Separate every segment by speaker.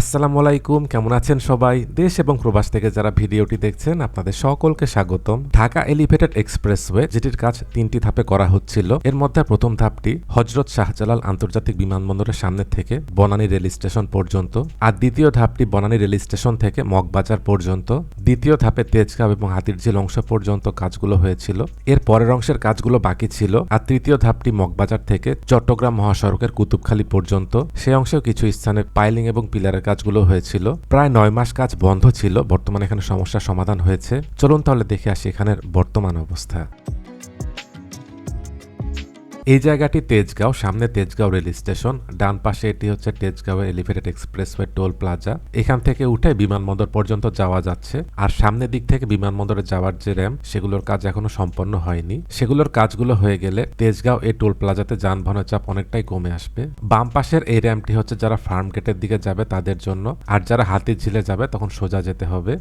Speaker 1: আসসালামু আলাইকুম, কেমন আছেন সবাই? দেশ এবং প্রবাস থেকে যারা ভিডিওটি দেখছেন, আপনাদের সকলকে স্বাগতম। ঢাকা এলিভেটেড এক্সপ্রেসওয়ে যেটির কাজ তিনটি ধাপে করা হচ্ছিল। এর মধ্যে প্রথম ধাপটি হজরত শাহজালাল আন্তর্জাতিক বিমানবন্দরের সামনে থেকে বনানী রেল স্টেশন পর্যন্ত, আর দ্বিতীয় ধাপটি বনানী রেল স্টেশন থেকে মগবাজার পর্যন্ত। দ্বিতীয় ধাপে তেজগাঁও এবং হাতিরঝিল অংশ পর্যন্ত কাজগুলো হয়েছিল। এর পরের অংশের কাজগুলো বাকি ছিল, আর তৃতীয় ধাপটি মগবাজার থেকে চট্টগ্রাম মহাসড়কের কুতুবখালী পর্যন্ত। সে অংশেও কিছু স্থানে পাইলিং এবং পিলারের কাজগুলো হয়েছিল। প্রায় নয় মাস কাজ বন্ধ ছিল। বর্তমানে এখানে সমস্যার সমাধান হয়েছে। চলুন তাহলে দেখে আসি এখানের বর্তমান অবস্থা। এই জায়গাটি তেজগাঁও, সামনে তেজগাঁও রেল স্টেশন, ডান পাশে এটি হচ্ছে তেজগাঁওয়ের এলিভেটেড এক্সপ্রেসওয়ে টোল প্লাজা। এখান থেকে উঠে বিমানবন্দর পর্যন্ত যাওয়া যাচ্ছে, আর সামনের দিক থেকে বিমানবন্দরে যাওয়ার যে র্যাম, সেগুলোর কাজ এখনও সম্পন্ন হয়নি। সেগুলোর কাজগুলো হয়ে গেলে তেজগাঁও এই টোল প্লাজাতে যানবাহনের চাপ অনেকটাই কমে আসবে। বাম পাশের এই র্যামটি হচ্ছে যারা ফার্ম গেটের দিকে যাবে তাদের জন্য, আর যারা হাতির ঝিলে যাবে তখন সোজা যেতে হবে।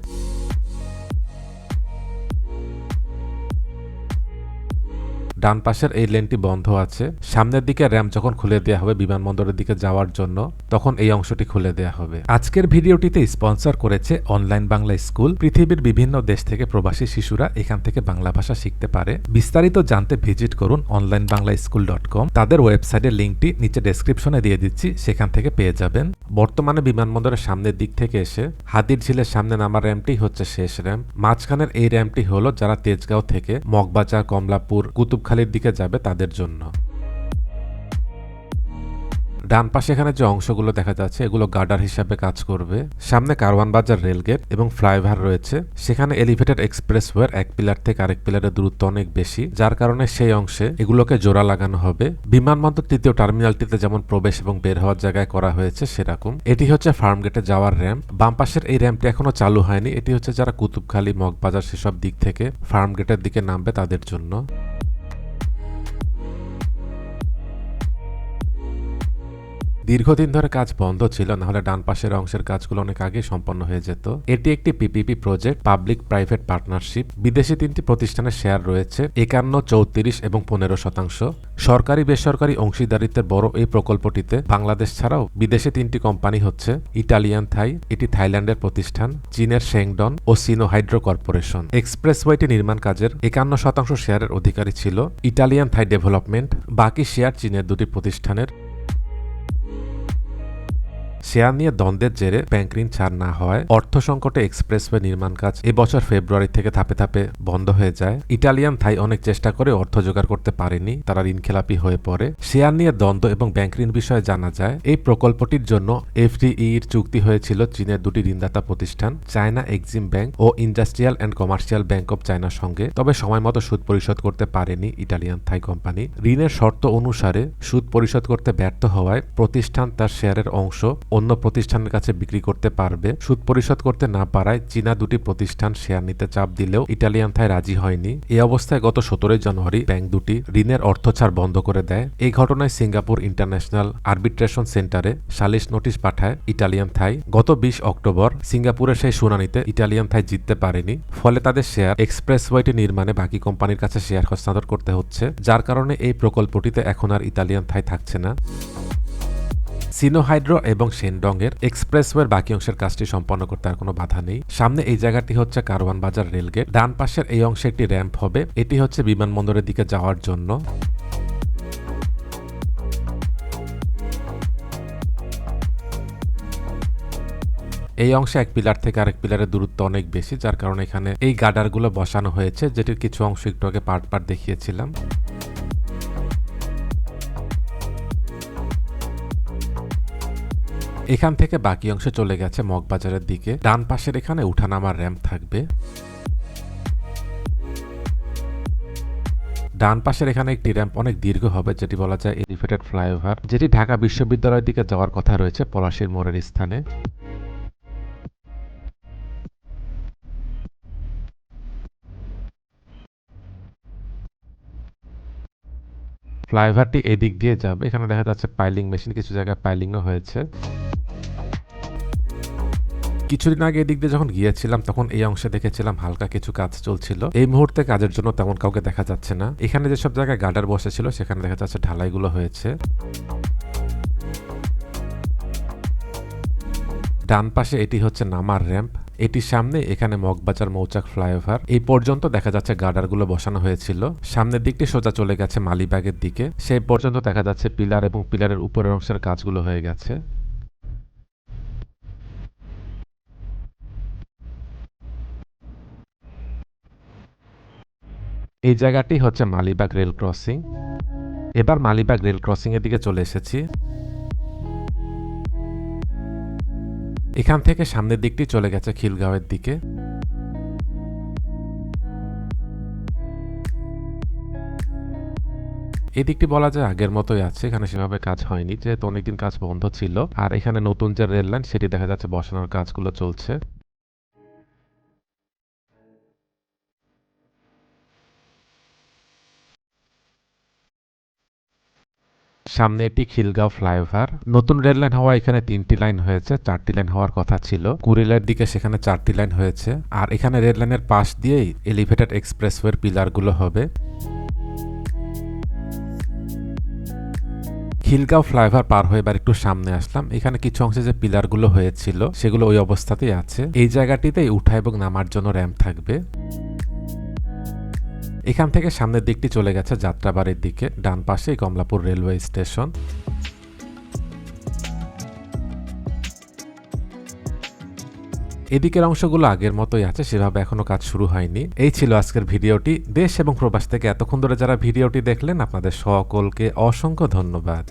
Speaker 1: ডান পাশের এই লেনটি বন্ধ আছে। সামনের দিকে র্যাম্প যখন খুলে দেওয়া হবে বিমানবন্দরের দিকে যাওয়ার জন্য, তখন এই অংশটি খুলে দেওয়া হবে। আজকের ভিডিওটিতে স্পন্সর করেছে অনলাইন বাংলা স্কুল। পৃথিবীর বিভিন্ন দেশ থেকে প্রবাসী শিশুরা এখান থেকে বাংলা ভাষা শিখতে পারে। বিস্তারিত জানতে ভিজিট করুন online Bangla school dot com তাদের ওয়েবসাইটের লিঙ্কটি নিচে ডেসক্রিপশনে দিয়ে দিচ্ছি, সেখান থেকে পেয়ে যাবেন। বর্তমানে বিমানবন্দরের সামনের দিক থেকে এসে হাতির ঝিলের সামনে নামার র্যাম্পটি হচ্ছে শেষ র্যাম্প মাঝখানের এই র্যাম্পটি হলো যারা তেজগাঁও থেকে মগবাজার, কমলাপুর কুতুবখালীর দিকে যাবে তাদের জন্য। ডান পাশে এখানে যে অংশগুলো দেখা যাচ্ছে, এগুলো গার্ডার হিসাবে কাজ করবে। সামনে কারওয়ান বাজার রেলগেট এবং ফ্লাইওভার রয়েছে। সেখানে এলিভেটেড এক্সপ্রেসওয়ের এক পিলার থেকে আরেক পিলারের দূরত্ব অনেক বেশি, যার কারণে সেই অংশে এগুলোকে জোড়া লাগানো হবে। বিমানবন্দর তৃতীয় টার্মিনালটিতে যেমন প্রবেশ এবং বের হওয়ার জায়গায় করা হয়েছে, সেরকম। এটি হচ্ছে ফার্ম গেটে যাওয়ার র্যাম্প। বাম পাশের এই র্যাম্পটি এখনও চালু হয়নি। এটি হচ্ছে যারা কুতুবখালী, মগবাজার সেসব দিক থেকে ফার্ম গেটের দিকে নামবে তাদের জন্য। দীর্ঘদিন ধরে কাজ বন্ধ ছিল না হলে ডান পাশের অংশের কাজগুলো অনেক আগে সম্পন্ন হয়ে যেত। এটি একটি PPP project public private partnership. বিদেশি তিনটি প্রতিষ্ঠানের শেয়ার রয়েছে, একান্ন, চৌত্রিশ এবং পনেরো শতাংশ। সরকারি, বেসরকারি অংশীদারিত্বের বড় এই প্রকল্পটিতে বাংলাদেশ ছাড়াও বিদেশে তিনটি কোম্পানি হচ্ছে, ইটালিয়ান থাই, এটি থাইল্যান্ডের প্রতিষ্ঠান, চীনের শেংডন ও সিনো হাইড্রো কর্পোরেশন। এক্সপ্রেসওয়েটি নির্মাণ কাজের একান্ন শতাংশ শেয়ারের অধিকারী ছিল, ইটালিয়ান থাই ডেভেলপমেন্ট, বাকি শেয়ার চীনের দুটি প্রতিষ্ঠানের শেয়ার নিয়ে দ্বন্দ্বের জেরে ব্যাংক ঋণ ছাড় না হয় অর্থ সংকটে এক্সপ্রেসওয়ে নির্মাণ কাজ এবছর ফেব্রুয়ারি থেকে ধাপে ধাপে বন্ধ হয়ে যায়। ইটালিয়ান থাই অনেক চেষ্টা করে অর্থ জোগাড় করতে পারেনি, তারা ঋণ খেলাপি হয়ে পড়ে। শেয়ার নিয়ে দ্বন্দ্ব এবং ব্যাংক ঋণ বিষয়ে জানা যায়, এই প্রকল্পটির জন্য এফডিই এর চুক্তি হয়েছিল চীনের দুটি ঋণদাতা প্রতিষ্ঠান, China Exim bank O industrial and commercial bank of চায়নার সঙ্গে, তবে সময় মতো সুদ পরিশোধ করতে পারেনি ইটালিয়ান থাই কোম্পানি। ঋণের শর্ত অনুসারে সুদ পরিশোধ করতে ব্যর্থ হওয়ায় প্রতিষ্ঠান তার শেয়ারের অংশ অন্য প্রতিষ্ঠানের কাছে বিক্রি করতে পারবে। সুদ পরিশোধ করতে না পারায় চীনা দুটি প্রতিষ্ঠান শেয়ার নিতে চাপ দিলেও ইটালিয়ান থাই রাজি হয়নি। এই অবস্থায় গত সতেরোই জানুয়ারি ব্যাংক দুটি ঋণের অর্থ ছাড় বন্ধ করে দেয়। এই ঘটনায় সিঙ্গাপুর ইন্টারন্যাশনাল আরবিট্রেশন সেন্টারে সালিশ নোটিশ পাঠায় ইটালিয়ান থাই। গত বিশ অক্টোবর সিঙ্গাপুরের সেই শুনানিতে ইটালিয়ান থাই জিততে পারেনি। ফলে তাদের শেয়ার এক্সপ্রেসওয়েটি নির্মাণে বাকি কোম্পানির কাছে শেয়ার হস্তান্তর করতে হচ্ছে, যার কারণে এই প্রকল্পটিতে এখন আর ইতালিয়ান থাই থাকছে না। সিনোহাইড্রো এবং সেনডংয়ের এক্সপ্রেসওয়ের বাকি অংশের কাজটি সম্পন্ন করতে আর কোনো বাধা নেই। সামনে এই জায়গাটি হচ্ছে কারওয়ান বাজার রেলগেট। ডান পাশের এই অংশে একটি র্যাম্প হবে। এটি হচ্ছে বিমানবন্দরের দিকে যাওয়ার জন্য। এই অংশে এক পিলার থেকে আরেক পিলারের দূরত্ব অনেক বেশি, যার কারণে এখানে এই গার্ডারগুলো বসানো হয়েছে, যেটির কিছু অংশ একটু আগে পার্ট পার্ট দেখিয়েছিলাম। এখান থেকে বাকি অংশে চলে গেছে মগবাজারের দিকে। ডান পাশের এখানে উঠানামার র্যাম্প থাকবে। ডান পাশের এখানে একটি র্যাম্প অনেক দীর্ঘ হবে, যেটি বলা যায় এলিভেটেড ফ্লাইওভার যেটি ঢাকা বিশ্ববিদ্যালয়ের দিকে যাওয়ার কথা রয়েছে পলাশির মোড়ের স্থানে। ফ্লাইওভারটি এদিক দিয়ে যাবে। এখানে দেখা যাচ্ছে পাইলিং মেশিন, কিছু জায়গায় পাইলিংও হয়েছে। কিছুদিন আগে এদিক দিয়ে যখন গিয়েছিলাম, তখন এই অংশে দেখেছিলাম হালকা কিছু কাজ চলছিল। এই মুহূর্তে কাজের জন্য তেমন কাউকে দেখা যাচ্ছে না। এখানে যেসব জায়গায় গার্ডার বসেছিল, সেখানে দেখা যাচ্ছে ঢালাইগুলো হয়েছে। ডান পাশে এটি হচ্ছে নামার র্যাম্প। এটির সামনে এখানে মগবাজার মৌচাক ফ্লাইওভার। এই পর্যন্ত দেখা যাচ্ছে গার্ডারগুলো বসানো হয়েছিল। সামনের দিকটি সোজা চলে গেছে মালিবাগের দিকে। সেই পর্যন্ত দেখা যাচ্ছে পিলার এবং পিলারের উপরের অংশের কাজগুলো হয়ে গেছে। এই জায়গাটি হচ্ছে মালিবাগ রেল ক্রসিং। এবার মালিবাগ রেল ক্রসিং এর দিকে চলে এসেছি। এখান থেকে সামনের দিকটি চলে গেছে খিলগাঁওয়ের দিকে। এই দিকটি বলা যায় আগের মতোই আছে, এখানে সেভাবে কাজ হয়নি, যেহেতু অনেকদিন কাজ বন্ধ ছিল। আর এখানে নতুন যে রেল লাইন, সেটি দেখা যাচ্ছে বসানোর কাজগুলো চলছে। সামনে এটি খিলগাঁও ফ্লাইওভার। নতুন রেল লাইন হওয়া এখানে তিনটি লাইন হয়েছে, চারটি লাইন হওয়ার কথা ছিল। কুড়িলের দিকে সেখানে চারটি লাইন হয়েছে। আর এখানে রেল লাইনের পাশ দিয়েই এলিভেটেড এক্সপ্রেসওয়ের পিলারগুলো হবে। খিলগাঁও ফ্লাইওভার পার হয়ে এবার একটু সামনে আসলাম। এখানে কিছু অংশে যে পিলারগুলো হয়েছিল, সেগুলো ওই অবস্থাতেই আছে। এই জায়গাটিতেই উঠা এবং নামার জন্য র্যাম্প থাকবে। এখান থেকে সামনের দিকটি চলে গেছে যাত্রাবাড়ির দিকে, ডান পাশে কমলাপুর রেলওয়ে স্টেশন। এদিকের অংশগুলো আগের মতোই আছে, সেভাবে এখনও কাজ শুরু হয়নি। এই ছিল আজকের ভিডিওটি। দেশ এবং প্রবাস থেকে এতক্ষণ ধরে যারা ভিডিওটি দেখলেন, আপনাদের সকলকে অসংখ্য ধন্যবাদ।